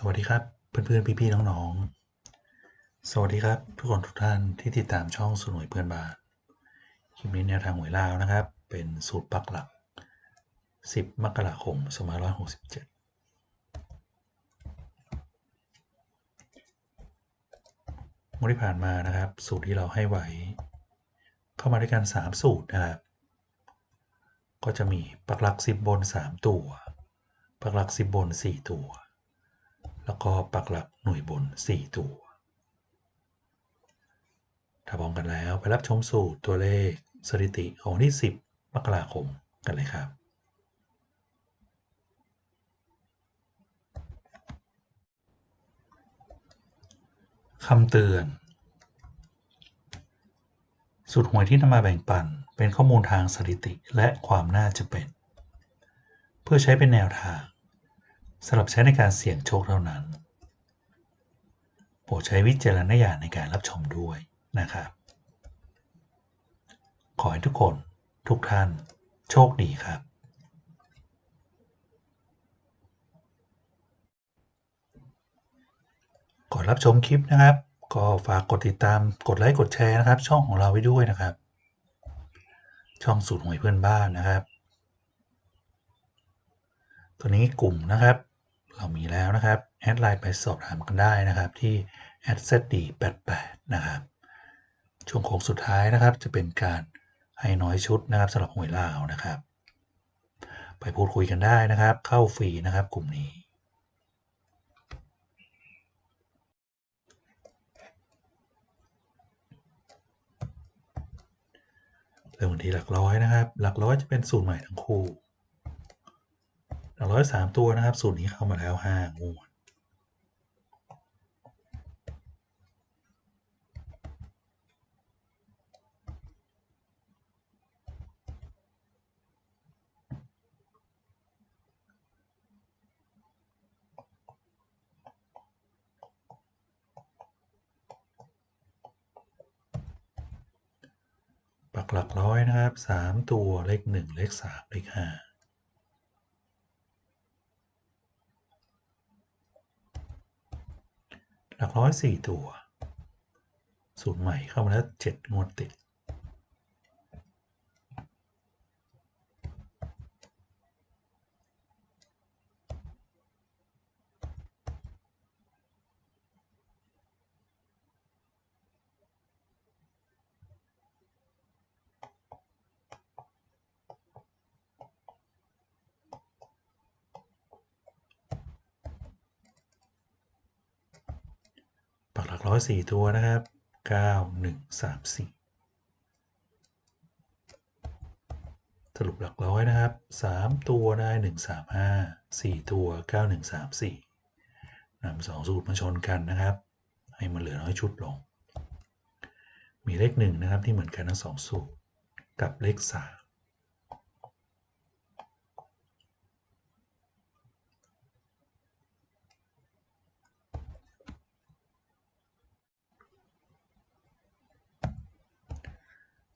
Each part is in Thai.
สวัสดีครับเพื่อนๆพี่ๆน้องๆ สวัสดีครับทุกคนทุกท่านที่ติดตามช่องสนุยเพื่อนบ้านคลิปนี้แนวทางหวยลาวนะครับ เป็นสูตรปักหลัก 10 มกราคม2567งวดที่ผ่านมานะครับ สูตรที่เราให้ไว้ เข้ามาด้วยกัน 3 สูตรนะครับ ก็จะมีปักหลัก 10 บน 3 ตัว ปักหลัก 10 บน 4 ตัว แล้วก็ปักหลักหน่วยบน 4 ตัว ถ้าพร้อมกันแล้วไปรับชมสูตรตัวเลขสถิติของวันที่ 10 มกราคมกันเลยครับคำเตือน สูตรหวยที่นำมาแบ่งปันเป็นข้อมูลทางสถิติและความน่าจะเป็น เพื่อใช้เป็นแนวทาง สำหรับใช้ในการเสี่ยงโชคเท่านั้น โปรดใช้วิจารณญาณในการรับชมด้วยนะครับ ขอให้ทุกคนทุกท่านโชคดีครับ ก่อนรับชมคลิปนะครับ ก็ฝากกดติดตามกดไลค์กดแชร์นะครับ ช่องของเราไว้ด้วยนะครับ ช่องสูตรหวยเพื่อนบ้านนะครับ ตัวนี้กลุ่มนะครับ เรามีแล้วนะครับแอดไลน์ไปสอบถามกันได้นะครับที่ @zd88 นะครับช่วงโค้งสุดท้ายนะครับ จะเป็นการให้น้อยชุดนะครับสำหรับหวยลาวนะครับ ไปพูดคุยกันได้นะครับ เข้าฟรีนะครับกลุ่มนี้เริ่มกันที่หลักร้อยนะครับ หลักร้อยจะเป็นสูตรใหม่ทั้งคู่ หนึ่งร้อยสามตัวนะครับ สูตรนี้เข้ามาแล้วห้างวดปักหลักร้อยนะครับ 3 ตัวเลข1เลข3เลข5 ร้อยสี่ตัว สูตรใหม่เข้ามาแล้วเจ็ดงวดติด ร้อยสี่ตัวนะครับเก้าหนึ่งสามสี่สรุปหลักร้อยนะครับสามตัวได้หนึ่งสามห้าสี่ตัวเก้าหนึ่งสามสี่นำสองสูตรมาชนกันนะครับ ให้มันเหลือน้อยชุดลง มีเลขหนึ่งนะครับที่เหมือนกันทั้งสองสูตรกับเลขสาม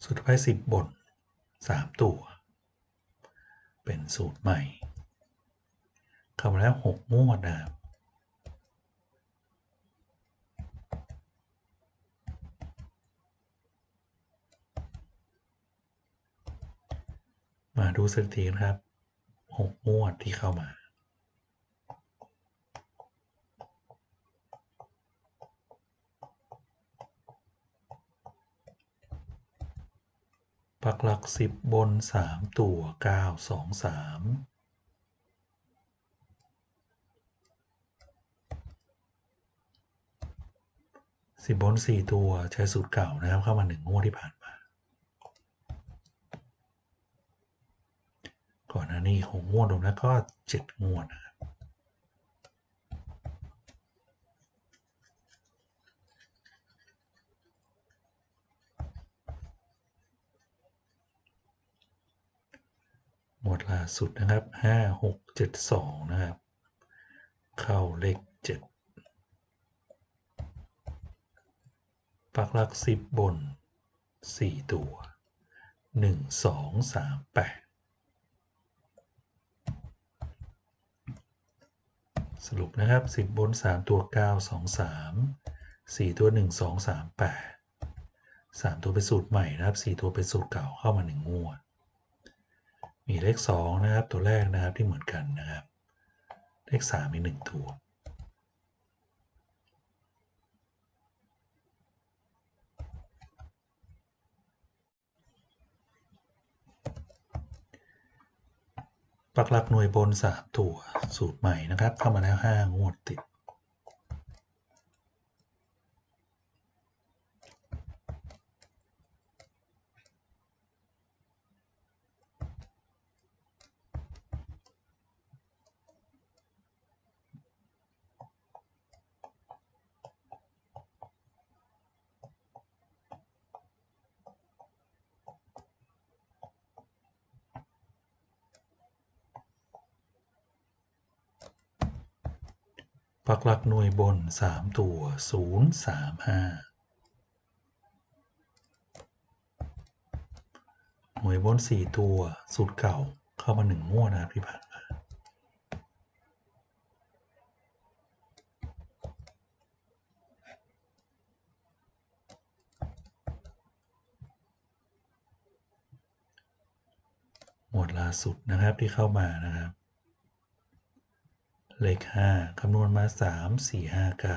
สุดท้ายสิบบนสามตัว เป็นสูตรใหม่เข้ามาแล้วหกงวดนะครับมาดูสถิตินะครับหกงวดที่เข้ามา ปัก หลักสิบบนสามตัวเก้าสองสามสิบบนสี่ตัวใช้สูตรเก่านะครับเข้ามาหนึ่งงวดที่ผ่านมา ก่อนหน้านี้หกงวดรวมแล้วก็เจ็ดงวดนะครับ หม วดล่าสุดนะครับห้าหกเจ็ดสองนะครับ เข้าเลขเจ็ดปักหลักสิบบนสี่ตัวหนึ่งสองสามแปดสรุปนะครับ10บบน3ตัว9 2 3 4ตัว1 2 3 8 3ตัวเป็นสูตรใหม่นะครับ4ตัวเป็นสูตรเก่าเข้ามา1งวด มีเลข2นะครับตัวแรกนะครับที่เหมือนกันนะครับ เลข3มี1ตัว ปักหลักหน่วยบน 3 ตัวสูตรใหม่นะครับ เข้ามาแล้ว 5 งวดติด ปักหลักหน่วยบน3ตัว0 3 5หน่วยบน4ตัวสูตรเก่าเข้ามา1งวนะครับที่ผ่านมาหมวดล่าสุดนะครับที่เข้ามานะครับ เลข 5 คำนวณมา 3 4 5 9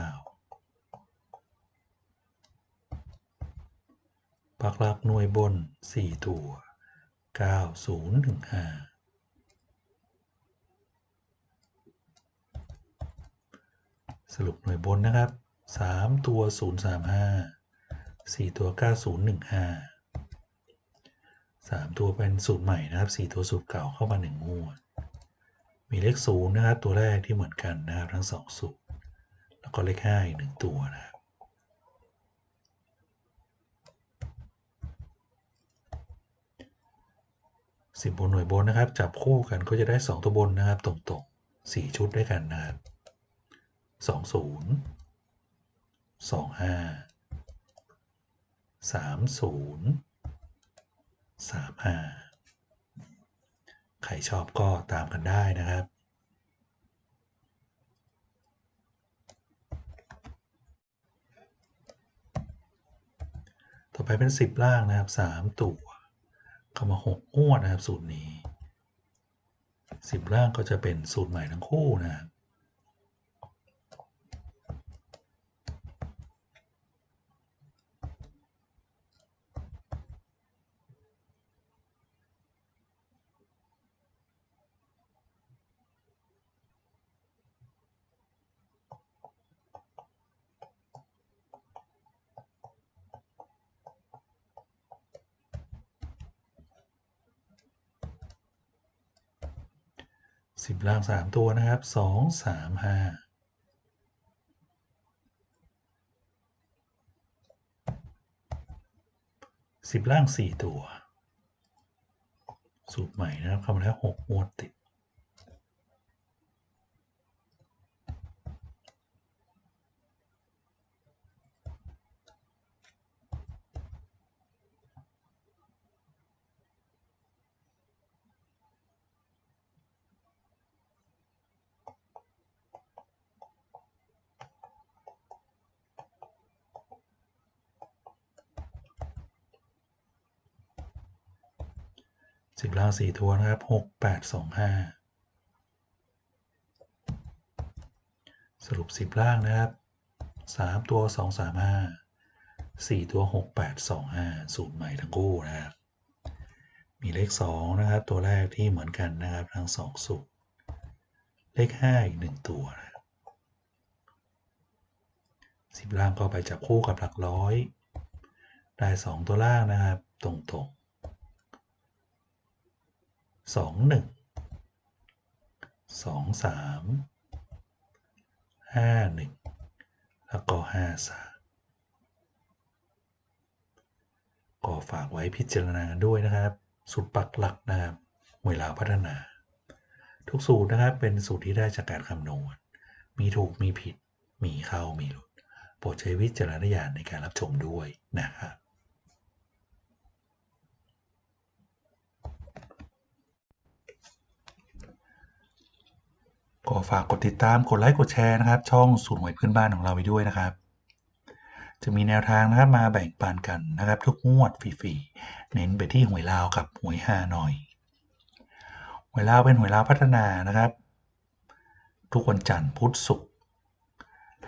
ปักหลักหน่วยบน 4 ตัว 9 0 1 5 สรุปหน่วยบนนะครับ 3 ตัว 0 3 5 4 ตัว 9 0 1 5 3 ตัวเป็นสูตรใหม่นะครับ 4 ตัวสูตรเก่าเข้ามา1งวด มีเลขศูนย์นะครับ ตัวแรกที่เหมือนกันนะครับทั้งสองสูตรแล้วก็เลขห้าอีกหนึ่งตัวนะครับสิบบนหน่วยบนนะครับ จับคู่กันก็จะได้สองตัวบนนะครับ ตรงๆสี่ชุดด้วยกันนะครับสองศูนย์สองห้าสามศูนย์สามห้า ใครชอบก็ตามกันได้นะครับ ต่อไปเป็น 10 ล่างนะครับ 3 ตัวเข้ามา6งวดนะครับสูตรนี้ 10 ล่างก็จะเป็นสูตรใหม่ทั้งคู่นะครับ สิบล่างสามตัวนะครับสองสามห้าสิบล่างสี่ตัว สูตรใหม่นะครับเข้ามาแล้วหกงวดติด สิบล่างสี่ตัวนะครับหกแปดสองห้าสรุปสิบล่างนะครับสามตัวสองสามห้าสี่ตัวหกแปดสองห้าสูตรใหม่ทั้งคู่นะครับ มีเลขสองนะครับ ตัวแรกที่เหมือนกันนะครับทั้งสองสูตรเลขห้าอีกหนึ่งตัวนะครับสิบล่างก็ไปจับคู่กับหลักร้อย ได้สองตัวล่างนะครับ ตรงๆ สองหนึ่งสองสามห้าหนึ่งแล้วก็ห้าสามก็ฝากไว้พิจารณาด้วยนะครับ สูตรปักหลักนะครับเวลาพัฒนา ทุกสูตรนะครับเป็นสูตรที่ได้จากการคำนวณ มีถูกมีผิด มีเข้ามีหลุด โปรดใช้วิจารณญาณในการรับชมด้วยนะครับ ก็ฝากกดติดตามกดไลค์กดแชร์นะครับ ช่องสูตรหวยเพื่อนบ้านของเราไปด้วยนะครับ จะมีแนวทางนะครับมาแบ่งปันกันนะครับ ทุกงวดฟรีๆเน้นไปที่หวยลาวกับหวยฮานอยหวยลาวเป็นหวยลาวพัฒนานะครับ ทุกวันจันทร์พุธศุกร์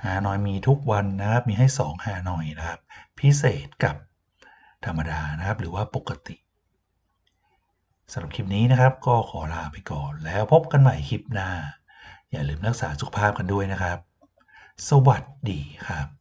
ฮานอยมีทุกวันนะครับมีให้2ฮานอยนะครับ พิเศษกับธรรมดานะครับ หรือว่าปกติสำหรับคลิปนี้นะครับ ก็ขอลาไปก่อนแล้วพบกันใหม่คลิปหน้า อย่าลืมรักษาสุขภาพกันด้วยนะครับ สวัสดีครับ